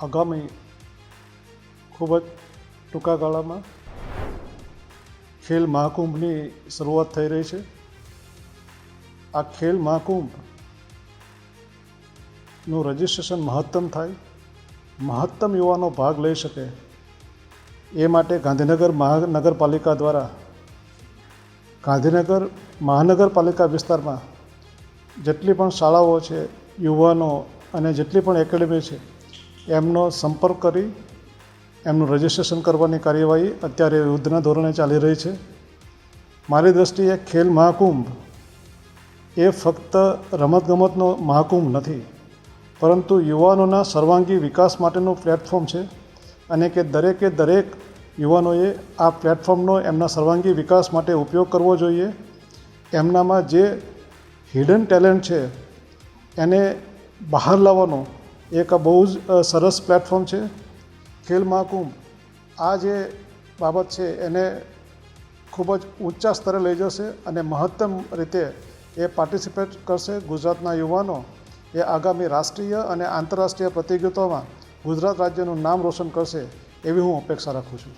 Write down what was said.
આગામી ખૂબ જ ટૂંકા ગાળામાં ખેલ મહાકુંભની શરૂઆત થઈ રહી છે. આ ખેલ મહાકુંભનું રજિસ્ટ્રેશન મહત્તમ થાય, મહત્તમ યુવાનો ભાગ લઈ શકે એ માટે ગાંધીનગર મહાનગરપાલિકા દ્વારા ગાંધીનગર મહાનગરપાલિકા વિસ્તારમાં જેટલી પણ શાળાઓ છે, યુવાનો અને જેટલી પણ એકેડમી છે એમનો સંપર્ક કરી, એમનું રજિસ્ટ્રેશન કરવાની કાર્યવાહી અત્યારે યુદ્ધના ધોરણે ચાલી રહી છે. મારી દૃષ્ટિએ ખેલ મહાકુંભ એ ફક્ત રમતગમતનો મહાકુંભ નથી, પરંતુ યુવાનોના સર્વાંગી વિકાસ માટેનું પ્લેટફોર્મ છે અને કે દરેકે દરેક યુવાનોએ આ પ્લેટફોર્મનો એમના સર્વાંગી વિકાસ માટે ઉપયોગ કરવો જોઈએ. એમનામાં જે હિડન ટેલેન્ટ છે, એને બહાર લાવવાનો એક બહુ જ સરસ પ્લેટફોર્મ છે. ખેલ મહાકુંભ. આ જે બાબત છે એને ખૂબ જ ઊંચા સ્તરે લઈ જશે અને મહત્તમ રીતે એ પાર્ટિસિપેટ કરશે ગુજરાતના યુવાનો. એ આગામી રાષ્ટ્રીય અને આંતરરાષ્ટ્રીય પ્રતિયોગિતાઓમાં ગુજરાત રાજ્યનું નામ રોશન કરશે એવી હું અપેક્ષા રાખું છું.